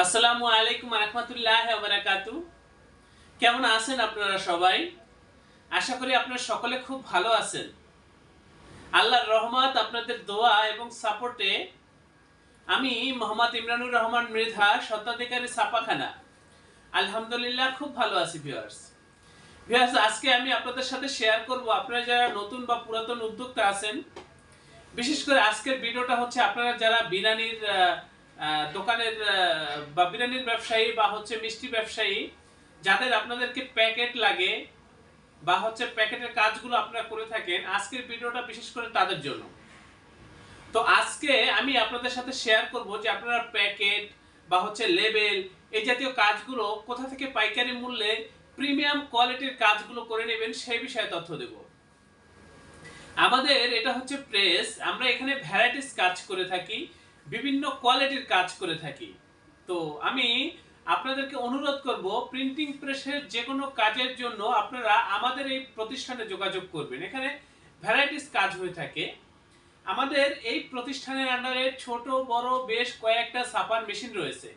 আসসালামু আলাইকুম রহমতুল্লাহ বারাকাতু কেমন আছেন আপনারা সবাই? আশা করি আপনারা সকলে খুব ভালো আছেন। আল্লাহর রহমত, আপনাদের দোয়া এবং সাপোর্টে আমি মোহাম্মদ ইমরানুর রহমান মৃধা, স্বত্বাধিকারী ছাপাখানা। আলহামদুলিল্লাহ, খুব ভালো আছি ভিউয়ার্স ভিউয়ার্স আজকে আমি আপনাদের সাথে শেয়ার করব। আপনারা যারা নতুন বা পুরাতন উদ্যোক্তা আছেন, বিশেষ করে আজকের ভিডিওটা হচ্ছে আপনারা যারা বিরিয়ানির দোকানের বা বিরিয়ানির ব্যবসায়ী বা হচ্ছে মিষ্টি ব্যবসায়ী, যাদের আপনাদেরকে প্যাকেট লাগে বা হচ্ছে প্যাকেটের কাজগুলো আপনারা করে থাকেন, আজকের ভিডিওটা বিশেষ করে তাদের জন্য। তো আজকে আমি আপনাদের সাথে শেয়ার করব যে আপনারা প্যাকেট বা হচ্ছে লেবেল এই জাতীয় কাজগুলো কোথা থেকে পাইকারি মূল্যে প্রিমিয়াম কোয়ালিটির কাজগুলো করে নেবেন সেই বিষয়ে তথ্য দেবো। আমাদের এটা হচ্ছে প্রেস আমরা এখানে ভ্যারাইটিস কাজ করে থাকি। বিভিন্ন কোয়ালিটির কাজ করে থাকি। তো আমি আপনাদেরকে অনুরোধ করব প্রিন্টিং প্রেসের যে কোনো কাজের জন্য আপনারা আমাদের এই প্রতিষ্ঠানে যোগাযোগ করবেন। এখানে ভ্যারাইটিস কাজ হয়ে থাকে। আমাদের এই প্রতিষ্ঠানের আন্ডারে ছোট, বড়, বেশ কয়েকটা ছাপার মেশিন রয়েছে।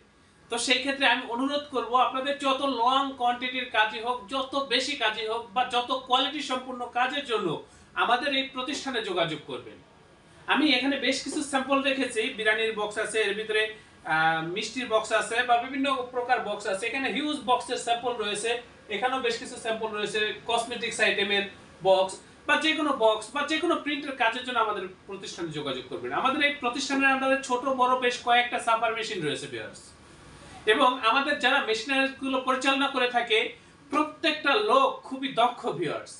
তো সেই ক্ষেত্রে আমি অনুরোধ করব, আপনাদের যত লং কোয়ান্টিটির কাজই হোক, যত বেশি কাজই হোক, বা যত কোয়ালিটি সম্পূর্ণ কাজের জন্য আমাদের এই প্রতিষ্ঠানে যোগাযোগ করবেন। আমি এখানে বেশ কিছু স্যাম্পল রেখেছি। বিরিয়ানির বক্স আছে, এর ভিতরে মিষ্টির বক্স আছে বা বিভিন্ন প্রকার বক্স আছে। এখানে হিউজ বক্সের স্যাম্পল রয়েছে। এখানেও বেশ কিছু স্যাম্পল রয়েছে। কসমেটিক্স আইটেমের বক্স বা যে কোনো বক্স বা যে কোনো প্রিন্টের কাজের জন্য আমাদের প্রতিষ্ঠানে যোগাযোগ করবেন। আমাদের এই প্রতিষ্ঠানের আন্ডারে ছোট, বড় বেশ কয়েকটা সাফার মেশিন রয়েছে বিয়ার্স এবং আমাদের যারা মেশিনারিগুলো পরিচালনা করে থাকে, প্রত্যেকটা লোক খুবই দক্ষ ভিউয়ার্স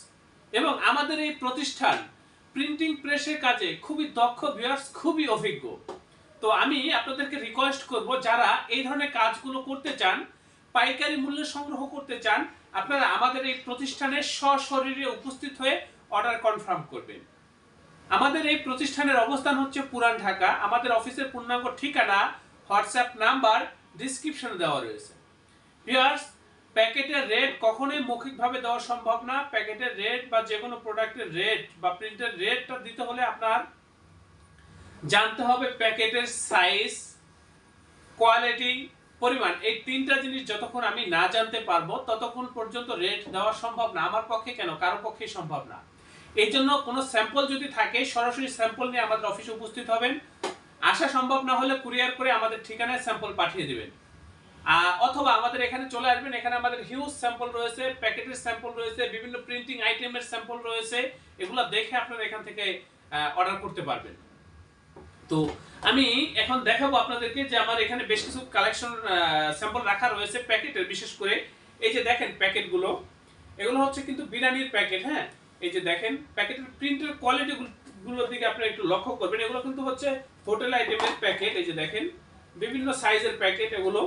এবং আমাদের এই প্রতিষ্ঠান প্রিন্টিং প্রেসের কাজে খুবই দক্ষ ভিউয়ার্স খুবই অভিজ্ঞ। তো আমি আপনাদেরকে রিকোয়েস্ট করব, যারা এই ধরনের কাজগুলো করতে চান, পাইকারি মূল্যে সংগ্রহ করতে চান, আপনারা আমাদের এই প্রতিষ্ঠানে সশরীরে উপস্থিত হয়ে অর্ডার কনফার্ম করবেন। আমাদের এই প্রতিষ্ঠানের অবস্থান হচ্ছে পুরান ঢাকা। আমাদের অফিসের পূর্ণাঙ্গ ঠিকানা, হোয়াটসঅ্যাপ নাম্বার ডিসক্রিপশনে দেওয়া রয়েছে। ভিউয়ার্স প্যাকেটের রেট কখনোই মৌখিকভাবে দেওয়া সম্ভব না। প্যাকেটের রেট বা যে কোনো প্রোডাক্টের রেট বা প্রিন্টের রেটটা দিতে হলে আপনার জানতে হবে প্যাকেটের সাইজ, কোয়ালিটি, পরিমাণ। এই তিনটা জিনিস যতক্ষণ আমি না জানতে পারব, ততক্ষণ পর্যন্ত রেট দেওয়া সম্ভব না। আমার পক্ষে কেন? কারও পক্ষেই সম্ভব না। এই জন্য কোনো স্যাম্পল যদি থাকে, সরাসরি স্যাম্পল নিয়ে আমাদের অফিসে উপস্থিত হবেন। আসা সম্ভব না হলে কুরিয়ার করে আমাদের ঠিকানায় স্যাম্পল পাঠিয়ে দিবেন। অথবা আমাদের এখানে চলে আসবেন। এখানে আমাদের হিউজ স্যাম্পল রয়েছে প্যাকেটের স্যাম্পল রয়েছে, বিভিন্ন প্রিন্টিং আইটেমের স্যাম্পল রয়েছে। এগুলো দেখে আপনারা এখান থেকে অর্ডার করতে পারবেন। তো আমি এখন দেখাবো আপনাদেরকে যে আমার এখানে বেশ কিছু কালেকশন স্যাম্পল রাখা রয়েছে প্যাকেটের, বিশেষ করে এই যে দেখেন প্যাকেটগুলো। এগুলো হচ্ছে কিন্তু বিরিয়ানির প্যাকেট হ্যাঁ? এই যে দেখেন, প্যাকেটের প্রিন্টের কোয়ালিটি গুলোর দিকে আপনারা একটু লক্ষ্য করবেন। এগুলো কিন্তু হচ্ছে হোটেল আইটেমের প্যাকেট, এই যে দেখেন। বিভিন্ন সাইজের প্যাকেট এগুলো।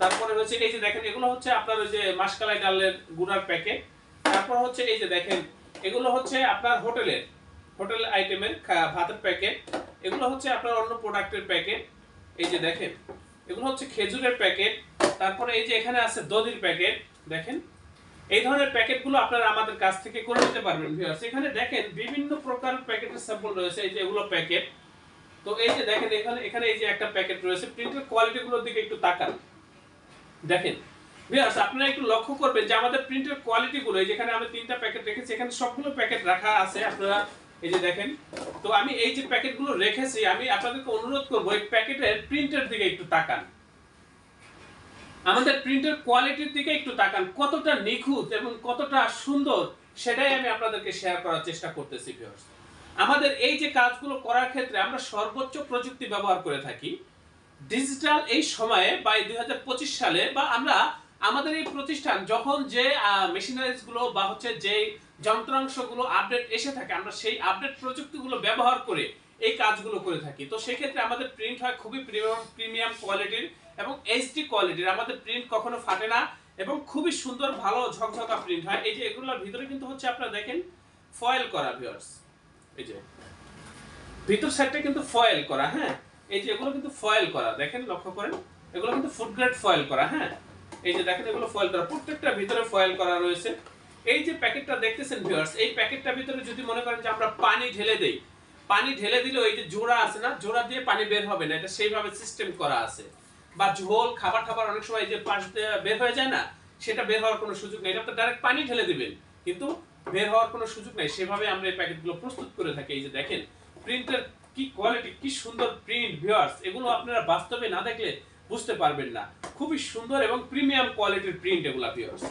তারপরে হচ্ছে এই যে দেখেন, এগুলো হচ্ছে আপনার ওই যে মাসকালাই ডালের গুঁড়ার প্যাকেট। তারপর হচ্ছে এই যে দেখেন, এগুলো হচ্ছে আপনার হোটেলের, হোটেল আইটেমের ভাতের প্যাকেট। এগুলো হচ্ছে আপনার অন্য প্রোডাক্টের প্যাকেট। এই যে দেখেন, এগুলো হচ্ছে খেজুরের প্যাকেট। তারপরে এই যে এখানে আছে দধির প্যাকেট, দেখেন। এই ধরনের প্যাকেটগুলো আপনারা আমাদের কাছ থেকে করে নিতে পারবেন ভিউয়ার্স এখানে দেখেন বিভিন্ন প্রকার প্যাকেটের স্যাম্পল রয়েছে, এই যে এগুলো প্যাকেট। তো এই যে দেখেন, এখানে এখানে এই যে একটা প্যাকেট রয়েছে। প্রিন্টের কোয়ালিটিগুলোর দিকে একটু তাকান। দেখেন ভিউয়ার্স আপনারা একটু লক্ষ্য করবেন যে আমাদের প্রিন্টের কোয়ালিটিগুলো যেখানে আমি তিনটা প্যাকেট রেখেছি, এখানে সবগুলো প্যাকেট রাখা আছে, আপনারা এই যে দেখেন। তো আমি এই যে প্যাকেটগুলো রেখেছি, আমি আপনাদেরকে অনুরোধ করব, এই প্যাকেটের প্রিন্টের দিকে একটু তাকান। আমাদের প্রিন্টের কোয়ালিটির দিকে একটু তাকান, কতটা নিখুঁত এবং কতটা সুন্দর, সেটাই আমি আপনাদেরকে শেয়ার করার চেষ্টা করতেছি ভিউয়ার্স আমাদের এই যে কাজগুলো করার ক্ষেত্রে আমরা সর্বোচ্চ প্রযুক্তি ব্যবহার করে থাকি ডিজিটাল এই সময়ে বা দুই হাজার পঁচিশ সালে বা আমরা আমাদের এই প্রতিষ্ঠান যখন যে মেশিনারিজগুলো বা হচ্ছে যে যন্ত্রাংশগুলো আপডেট এসে থাকে, আমরা সেই আপডেট প্রযুক্তিগুলো ব্যবহার করে এই কাজগুলো করে থাকি। তো সেক্ষেত্রে আমাদের প্রিন্ট হয় খুবই প্রিমিয়াম প্রিমিয়াম কোয়ালিটির এবং এইচডি কোয়ালিটির আমাদের প্রিন্ট কখনো ফাটে না এবং খুবই সুন্দর, ভালো, ঝকঝকা প্রিন্ট হয়। এই যে এগুলোর ভিতরে কিন্তু হচ্ছে আপনারা দেখেন ফয়েল করা ভিউয়ার্স এই যে, ভিতর সাইডটা কিন্তু ফয়েল করা হ্যাঁ? এই যে এগুলো কিন্তু ফয়েল করা, দেখেন লক্ষ্য করেন, এগুলো কিন্তু ফুড গ্রেড ফয়েল করা হ্যাঁ? এই যে দেখেন এগুলো ফয়েল করা, প্রত্যেকটা ভিতরে ফয়েল করা রয়েছে। এই যে প্যাকেটটা দেখতেছেন ভিউয়ার্স এই প্যাকেটটার ভিতরে যদি মনে করেন যে আমরা পানি ঢেলে দেই, পানি ঢেলে দিলেও এই যে জোড়া আছে না, জোড়া দিয়ে পানি বের হবে না, এটা সেইভাবে সিস্টেম করা আছে। বা ঝোল, খাবার খাবার অনেক সময় যে পাশ বের হয়ে যায় না, সেটা বের হওয়ার কোনো সুযোগ নেই, এটা তো ডাইরেক্ট পানি ঢেলে দিবেন। কিন্তু বের হওয়ার কোনো সুযোগ নেই, সেভাবে আমরা এই প্যাকেটগুলো প্রস্তুত করে থাকি। এই যে দেখেন প্রিন্টের কি কোয়ালিটি কি সুন্দর প্রিন্ট ভিউয়ার্স এগুলো আপনারা বাস্তবে না দেখলে বুঝতে পারবেন না। খুবই সুন্দর এবং প্রিমিয়াম কোয়ালিটির প্রিন্ট এগুলা ভিউয়ার্স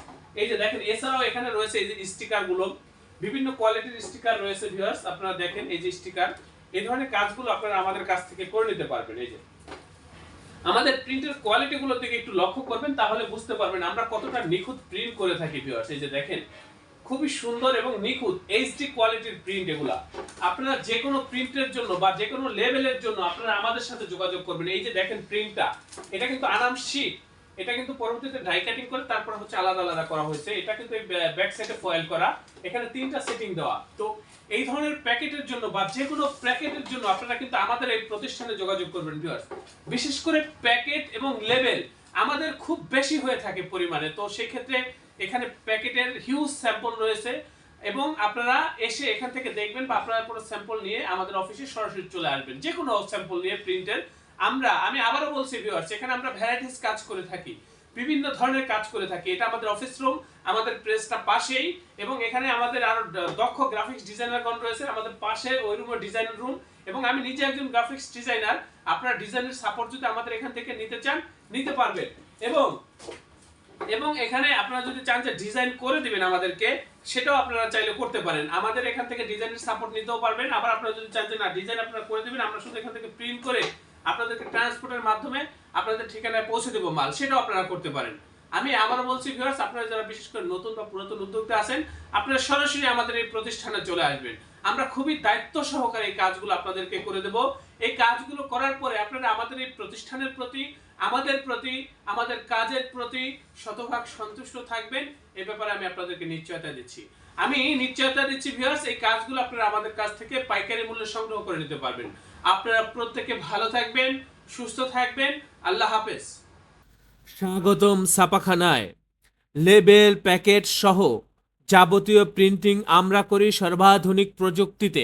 এই যে দেখেন, এছাড়াও এখানে রয়েছে এই যে স্টিকারগুলো বিভিন্ন কোয়ালিটির স্টিকার রয়েছে ভিউয়ার্স আপনারা দেখেন এই যে স্টিকার এই ধরনের কাজগুলো আপনারা আমাদের কাছ থেকে করে নিতে পারবেন, এই যে। আমাদের প্রিন্টের কোয়ালিটি গুলো দিকে একটু লক্ষ্য করবেন, তাহলে বুঝতে পারবেন আমরা কতটা নিখুঁত প্রিন্ট করে থাকি ভিউয়ার্স এই যে দেখেন খুবই সুন্দর এবং নিখুঁত এইচডি কোয়ালিটির প্রিন্ট এগুলা। আপনারা যে কোনো প্রিন্টের জন্য বা যে কোনো লেভেলের জন্য আপনারা আমাদের সাথে যোগাযোগ করবেন। এই যে দেখেন প্রিন্টটা এটা কিন্তু আরাম শীট এটা কিন্তু পরবর্তীতে ডাই কাটিং করে তারপর হচ্ছে আলাদা আলাদা করা হয়েছে। এটা কিন্তু ব্যাক সাইডে ফয়েল করা। এখানে তিনটা সেটিং দেওয়া। তো এই ধরনের প্যাকেটের জন্য বা যে কোনো প্যাকেটের জন্য আপনারা কিন্তু আমাদের এই প্রতিষ্ঠানে যোগাযোগ করবেন ভিউয়ার্স বিশেষ করে প্যাকেট এবং লেভেল আমাদের খুব বেশি হয়ে থাকে পরিমাণে। তো সেই ক্ষেত্রে এখানে প্যাকেটের হিউজ স্যাম্পল রয়েছে এবং আপনারা এসে এখান থেকে দেখবেন বা আপনারা কোনো স্যাম্পল নিয়ে আমাদের অফিসে সরাসরি চলে আসবেন। যে কোনো স্যাম্পল নিয়ে প্রিন্টের আমরা, আমি আবারও বলছি ভিউয়ার্স এখানে আমরা ভ্যারাইটিস কাজ করে থাকি। বিভিন্ন ধরনের কাজ করে থাকি। এটা আমাদের অফিস রুম আমাদের প্রেসটা পাশেই এবং এখানে আমাদের আরও দক্ষ গ্রাফিক্স ডিজাইনারগণ রয়েছে, আমাদের পাশে ওই রুমে ডিজাইন রুম এবং আমি নিজে একজন গ্রাফিক্স ডিজাইনার আপনারা ডিজাইনের সাপোর্ট যদি আমাদের এখান থেকে নিতে চান, নিতে পারবেন। এবং এবং এখানে আপনারা যদি চান যে ডিজাইন করে দিবেন আমাদেরকে, সেটাও আপনারা চাইলে করতে পারেন। আমাদের এখান থেকে ডিজাইনের সাপোর্ট নিতেও পারবেন। আবার আপনারা যদি চান যে না ডিজাইন আপনারা করে দিবেন, আমরা শুধু এখান থেকে প্রিন্ট করে আপনাদেরকে ট্রান্সপোর্টের মাধ্যমে আপনাদের ঠিকানায় পৌঁছে দেবো মাল। সেটাও আপনারা করতে পারেন। আমি আবারও বলছি ভিউয়ার্স আপনারা যারা বিশেষ করে নতুন বা পুরাতন উদ্যোক্তা আছেন, আপনারা সরাসরি আমাদের এই প্রতিষ্ঠানে চলে আসবেন। আমরা খুবই দায়িত্ব সহকারে এই কাজগুলো আপনাদেরকে করে দেব। এই কাজগুলো করার পরে আপনারা আমাদের এই প্রতিষ্ঠানের প্রতি, আমাদের প্রতি, আমাদের কাজের প্রতি শতভাগ সন্তুষ্ট থাকবেন। এ ব্যাপারে আমি আপনাদেরকে নিশ্চয়তা দিচ্ছি। আমি নিশ্চয়তা দিচ্ছি ভিউয়ার্স এই কাজগুলো আপনারা আমাদের কাছ থেকে পাইকারি মূল্যে সংগ্রহ করে নিতে পারবেন। আপনারা প্রত্যেকে ভালো থাকবেন, সুস্থ থাকবেন। আল্লাহ হাফেজ। স্বাগতম ছাপাখানায়। লেবেল, প্যাকেট সহ যাবতীয় প্রিন্টিং আমরা করি সর্বাধুনিক প্রযুক্তিতে।